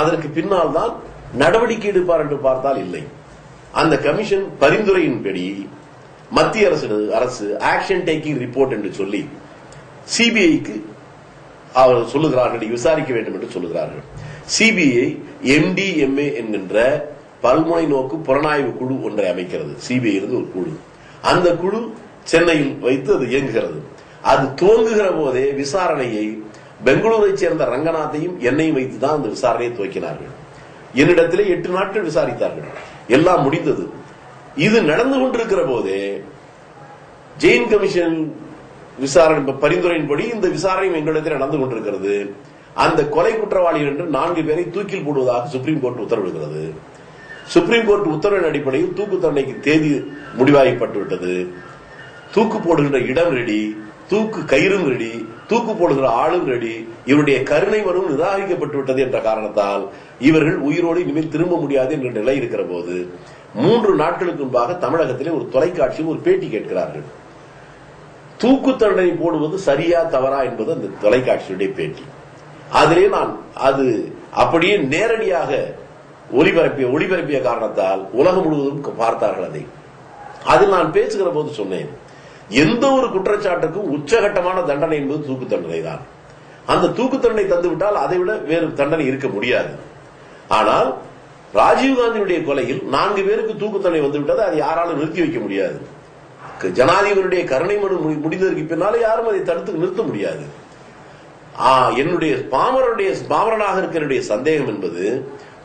அதற்கு பின்னால் தான் நடவடிக்கை எடுப்பார் என்று பார்த்தால் இல்லை. அந்த கமிஷன் பரிந்துரையின்படி மத்திய அரசு அரசு ஆக்ஷன் டேக்கிங் ரிப்போர்ட் என்று சொல்லி சிபிஐக்கு அவர் சொல்லுகிறார்கள் விசாரிக்க வேண்டும் என்று சொல்லுகிறார்கள். சிபிஐ எம்டிஎம்ஏ என்கின்ற பல்முனை நோக்கு புலனாய்வு குழு ஒன்றை அமைக்கிறது. சிபிஐ இருந்து ஒரு குழு. அந்த குழு சென்னையில் வைத்து அது இயங்குகிறது. அது துவங்குகிற போதே விசாரணையை பெங்களூரை சேர்ந்த ரங்கநாத்தையும் என்னையும் வைத்து தான் அந்த விசாரணையை துவக்கினார்கள். என்னிடத்திலே எட்டு நாட்கள் விசாரித்தார்கள். எல்லாம் முடிந்தது. இது நடந்து கொண்டிருக்கிற போதே ஜெயின் கமிஷன் விசாரணை பரிந்துரையின்படி இந்த விசாரணை எங்களிடத்தில் நடந்து கொண்டிருக்கிறது. அந்த கொலை குற்றவாளிகள் என்று நான்கு பேரை தூக்கில் போடுவதாக சுப்ரீம் கோர்ட் உத்தரவிடுகிறது. சுப்ரீம் கோர்ட் உத்தரவின் அடிப்படையில் தூக்கு தண்டனைக்கு தேதி முடிவாகப்பட்டு விட்டது தூக்கு போடுகின்ற இடம் ரெடி தூக்கு கயிறும் ரெடி தூக்கு போடுகிற ஆளும் ரெடி இவருடைய கருணை வரும் நிராகரிக்கப்பட்டு விட்டது என்ற காரணத்தால் இவர்கள் உயிரோடு இனிமேல் திரும்ப முடியாது என்ற நிலை இருக்கிற போது மூன்று நாட்களுக்கு முன்பாக தமிழகத்திலே ஒரு தொலைக்காட்சியில் ஒரு பேட்டி கேட்கிறார்கள். தூக்கு தண்டனை போடுவது சரியா தவறா என்பது அந்த தொலைக்காட்சியுடைய பேட்டி. அதிலே நான் அது அப்படியே நேரடியாக ஒளிபரப்பிய ஒளிபரப்பிய காரணத்தால் உலகம் முழுவதும் பார்த்தார்கள் அதை. அதில் நான் பேசுகிற போது சொன்னேன் எந்த ஒரு குற்றச்சாட்டுக்கும் உச்சகட்டமான தண்டனை என்பது தூக்கு தண்டனை தான். அந்த தூக்கு தண்டனை தந்துவிட்டால் அதை விட வேறு தண்டனை இருக்க முடியாது. ஆனால் ராஜீவ்காந்தியுடைய கொலையில் நான்கு பேருக்கு தூக்கு தண்டனை வந்துவிட்டது அதை யாராலும் நிறுத்தி வைக்க முடியாது. ஜனாதிபதியுடைய கருணை மனு முடிந்ததற்கு பின்னாலே யாரும் அதை தடுத்து நிறுத்த முடியாது. என்னுடைய பாமரனுடைய பாமரனாக இருக்கிற சந்தேகம் என்பது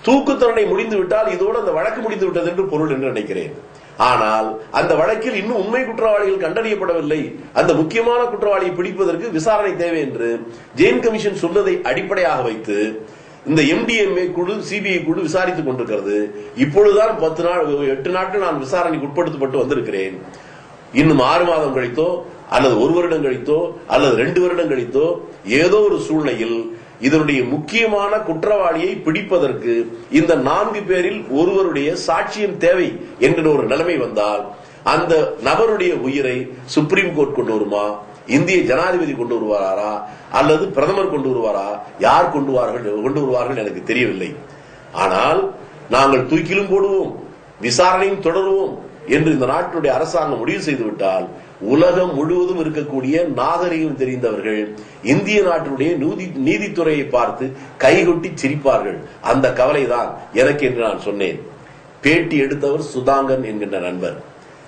தூக்கு தண்டனை முடிந்து விட்டால் இதோடு அந்த வழக்கு முடிந்து விட்டது என்று பொருள் என்று நினைக்கிறேன். ஆனால் அந்த வழக்கில் இன்னும் உண்மை குற்றவாளிகள் கண்டறியப்படவில்லை. அந்த முக்கியமான குற்றவாளியை பிடிப்பதற்கு விசாரணை தேவை என்று ஜெயின் கமிஷன் சொன்னதை அடிப்படையாக வைத்து இந்த எம்டிஎம்ஏ குழு சிபிஐ குழு விசாரித்துக் கொண்டிருக்கிறது. இப்பொழுதுதான் பத்து நாள் எட்டு நாட்கள் நான் விசாரணைக்கு உட்படுத்தப்பட்டு வந்திருக்கிறேன். இன்னும் ஆறு மாதம் கழித்தோ அல்லது ஒரு வருடம் கழித்தோ அல்லது ரெண்டு வருடம் கழித்தோ ஏதோ ஒரு சூழ்நிலையில் இதனுடைய முக்கியமான குற்றவாளியை பிடிப்பதற்கு இந்த நான்கு பேரில் ஒருவருடைய சாட்சியம் தேவை என்கிற ஒரு நிலைமை வந்தால் அந்த நபருடைய உயிரை சுப்ரீம் கோர்ட் கொண்டு வருமா? இந்திய ஜனாதிபதி கொண்டு வருவாரா? அல்லது பிரதமர் கொண்டு வருவாரா? யார் கொண்டு வருவார்கள் கொண்டு வருவார்கள் எனக்கு தெரியவில்லை. ஆனால் நாங்கள் தூக்கிலும் போடுவோம் விசாரணையும் தொடருவோம் என்று இந்த நாட்டினுடைய அரசாங்கம் முடிவு செய்துவிட்டால் உலகம் முழுவதும் இருக்கக்கூடிய நாகரிகம் தெரிந்தவர்கள் இந்திய நாட்டினுடைய நீதித்துறையை பார்த்து கைகொட்டி சிரிப்பார்கள். அந்த கவலைதான் எனக்கு என்று நான் சொன்னேன். பேட்டி எடுத்தவர் சுதாங்கன் என்கின்ற நண்பர்.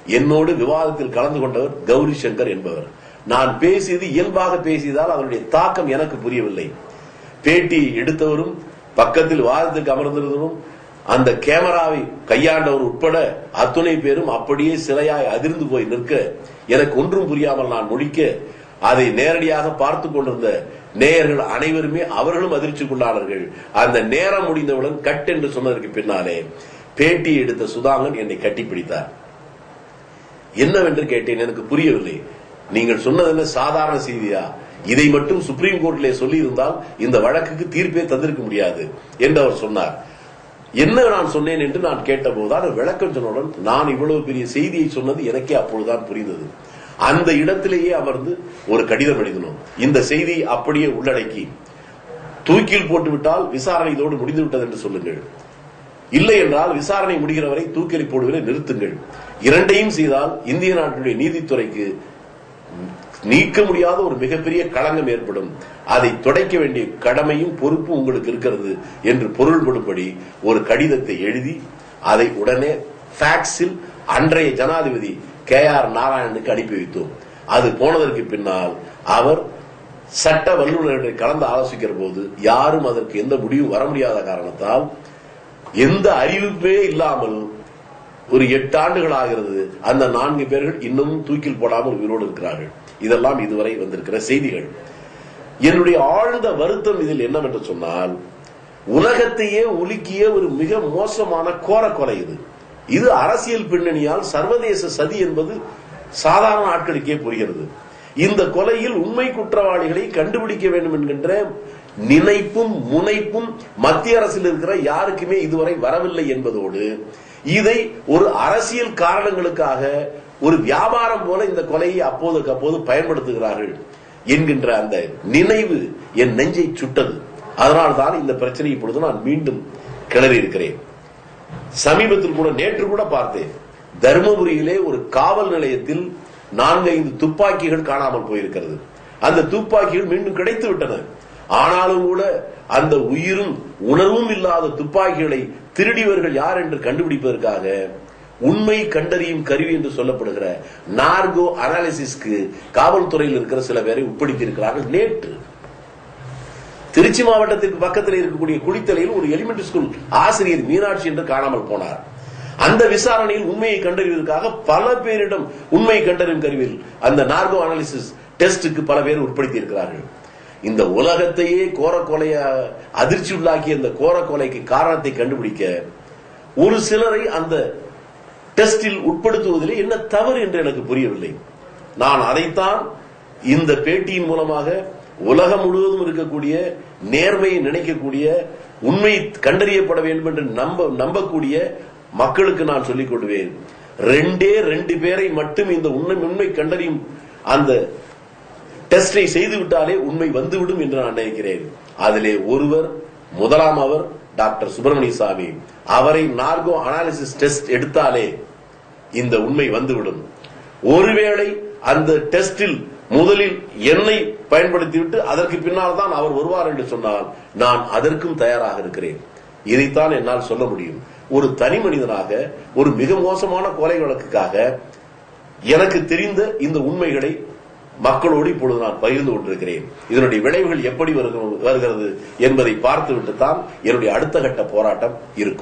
என்னோடு விவாதத்தில் கலந்து கொண்டவர் கௌரி சங்கர் என்பவர். நான் பேசியது இயல்பாக பேசியதால் அதனுடைய தாக்கம் எனக்கு புரியவில்லை. பேட்டி எடுத்தவரும் பக்கத்தில் வாதத்துக்கு அமர்ந்திருந்தவரும் அந்த கேமராவை கையாண்டவர் உட்பட அத்துணை பேரும் அப்படியே சிலையாய் அதிர்ந்து போய் நிற்க எனக்கு ஒன்றும் புரியாமல் நான் முடிக்க அதை நேரடியாக பார்த்து கொண்டிருந்த நேயர்கள் அனைவருமே அவர்களும் அதிர்ச்சிக்குள்ளானார்கள் அந்த நேரம் முடிந்தவுடன் கட் என்று சொன்னதற்கு பின்னாலே பேட்டி எடுத்த சுதாங்கன் என்னை கட்டிப்பிடித்தார். என்னவென்று கேட்டேன் எனக்கு புரியவில்லை. நீங்கள் சொன்னது என்ன சாதாரண செய்தியா? இதை மட்டும் சுப்ரீம் கோர்ட்டிலே சொல்லி இருந்தால் இந்த வழக்குக்கு தீர்ப்பே தந்திருக்க முடியாது என்று அவர் சொன்னார். என்ன நான் சொன்னேன் என்று நான் கேட்டபோதுதான் விளக்கம் சொன்னவுடன் நான் இவ்வளவு பெரிய செய்தியை சொன்னது எனக்கே அப்பொழுதுதான் புரிந்தது. அந்த இடத்திலேயே அமர்ந்து ஒரு கடிதம் எழுதினோம். இந்த செய்தியை அப்படியே உள்ளடக்கி தூக்கில் போட்டுவிட்டால் விசாரணை இதோடு முடிந்து விட்டது என்று சொல்லுங்கள். இல்லை என்றால் விசாரணை முடிகிற வரை தூக்கில் போடுவதை நிறுத்துங்கள். இரண்டையும் செய்தால் இந்திய நாட்டினுடைய நீதித்துறைக்கு நீக்க முடியாத ஒரு மிகப்பெரிய களங்கம் ஏற்படும். அதை துடைக்க வேண்டிய கடமையும் பொறுப்பும் உங்களுக்கு இருக்கிறது என்று பொருள்படும்படி ஒரு கடிதத்தை எழுதி அதை உடனே ஃபேக்ஸில் அன்றைய ஜனாதிபதி கே ஆர் நாராயணனுக்கு அனுப்பி வைத்தோம். அது போனதற்கு பின்னால் அவர் சட்ட வல்லுநர்களை கலந்து ஆலோசிக்கிற போது யாரும் அதற்கு எந்த முடிவும் வர முடியாத காரணத்தால் எந்த அறிவிப்பே இல்லாமல் ஒரு எட்டு ஆண்டுகள் ஆகிறது. அந்த நான்கு பேர்கள் இன்னமும் தூக்கில் போடாமல் உயிரோடு இருக்கிறார்கள். இதெல்லாம் இதுவரை வந்திருக்கிற செய்திகள். என்னுடைய ஆழ்ந்த வருத்தம் இதில் என்னவென்று சொன்னால் உலகத்தையே உலுக்கிய ஒரு மிக மோசமான கோர கொலை இது. இது அரசியல் பின்னணியால் சர்வதேச சதி என்பது சாதாரண ஆட்களுக்கே புரிகிறது. இந்த கொலையில் உண்மை குற்றவாளிகளை கண்டுபிடிக்க வேண்டும் என்கின்ற நினைப்பும் முனைப்பும் மத்திய அரசில் இருக்கிற யாருக்குமே இதுவரை வரவில்லை என்பதோடு இதை ஒரு அரசியல் காரணங்களுக்காக ஒரு வியாபாரம் போல இந்த கொலையை அப்போதுக்கு அப்போது பயன்படுத்துகிறார்கள் என்கின்ற அந்த நினைவு என் நெஞ்சை சுட்டது. அதனால் தான் இந்த பிரச்சனை இப்பொழுது நான் மீண்டும் கிளறி இருக்கிறேன். சமீபத்தில் கூட நேற்று கூட பார்த்தேன். தருமபுரியிலே ஒரு காவல் நிலையத்தில் நான்கு ஐந்து துப்பாக்கிகள் காணாமல் போயிருக்கிறது. அந்த துப்பாக்கிகள் மீண்டும் கிடைத்து விட்டன ஆனாலும் கூட அந்த உயிரும் உணர்வும் இல்லாத துப்பாக்கிகளை திருடியவர்கள் யார் என்று கண்டுபிடிப்பதற்காக உண்மை கண்டறியும் கருவி என்று சொல்லப்படுகிற நார்கோ அனாலிசிஸ்க்கு காவல்துறையில் இருக்கிற சில பேரை உட்படுத்தி இருக்கிறார்கள் நேற்று. திருச்சி மாவட்டத்திற்கு பக்கத்தில் இருக்கக்கூடிய குளித்தலையில் ஒரு எலிமெண்டரி ஸ்கூல் ஆசிரியர் மீனாட்சி என்று காணாமல் போனார். அந்த விசாரணையில் உண்மையை கண்டறிவதற்காக பல பேரிடம் உண்மை கண்டறியும் கருவியில் அந்த நார்கோ அனாலிசிஸ் டெஸ்டுக்கு பல பேர் உட்படுத்தி இருக்கிறார்கள் இந்த உலகத்தையே கோர கொலைய அதிர்ச்சி உள்ளாக்கிய இந்த கோர கொலைக்கு காரணத்தை கண்டுபிடிக்க ஒரு சிலரை அந்த டெஸ்டில் உட்படுத்துவதிலே என்ன தவறு என்று எனக்கு புரியவில்லை. நான் அதைத்தான் இந்த பேட்டியின் மூலமாக உலகம் முழுவதும் இருக்கக்கூடிய நேர்மையை நினைக்கக்கூடிய உண்மை கண்டறியப்பட வேண்டும் என்று நம்ப நம்பக்கூடிய மக்களுக்கு நான் சொல்லிக் கொள்வேன். ரெண்டே ரெண்டு பேரை மட்டும் இந்த உண்மை உண்மை கண்டறியும் அந்த டெஸ்டை செய்து விட்டாலே உண்மை வந்துவிடும் என்று நான் நினைக்கிறேன். அதிலே ஒருவர் முதலாம் அவர் டாக்டர் சுப்பிரமணிய சாமி. அவரை நார்கோ அனாலிசிஸ் டெஸ்ட் எடுத்தாலே இந்த உண்மை வந்துவிடும். ஒருவேளை அந்த டெஸ்டில் முதலில் என்னை பயன்படுத்திவிட்டு அதற்கு பின்னால் தான் அவர் வருவார் என்று சொன்னால் நான் அதற்கும் தயாராக இருக்கிறேன். இதைத்தான் என்னால் சொல்ல முடியும். ஒரு தனி மனிதனாக ஒரு மிக மோசமான கொலை வழக்குக்காக எனக்கு தெரிந்த இந்த உண்மைகளை மக்களோடு இப்பொழுது நான் பகிர்ந்து கொண்டிருக்கிறேன். இதனுடைய விளைவுகள் எப்படி வருகிறது வருகிறது என்பதை பார்த்துவிட்டு தான் என்னுடைய அடுத்த கட்ட போராட்டம் இருக்கும்.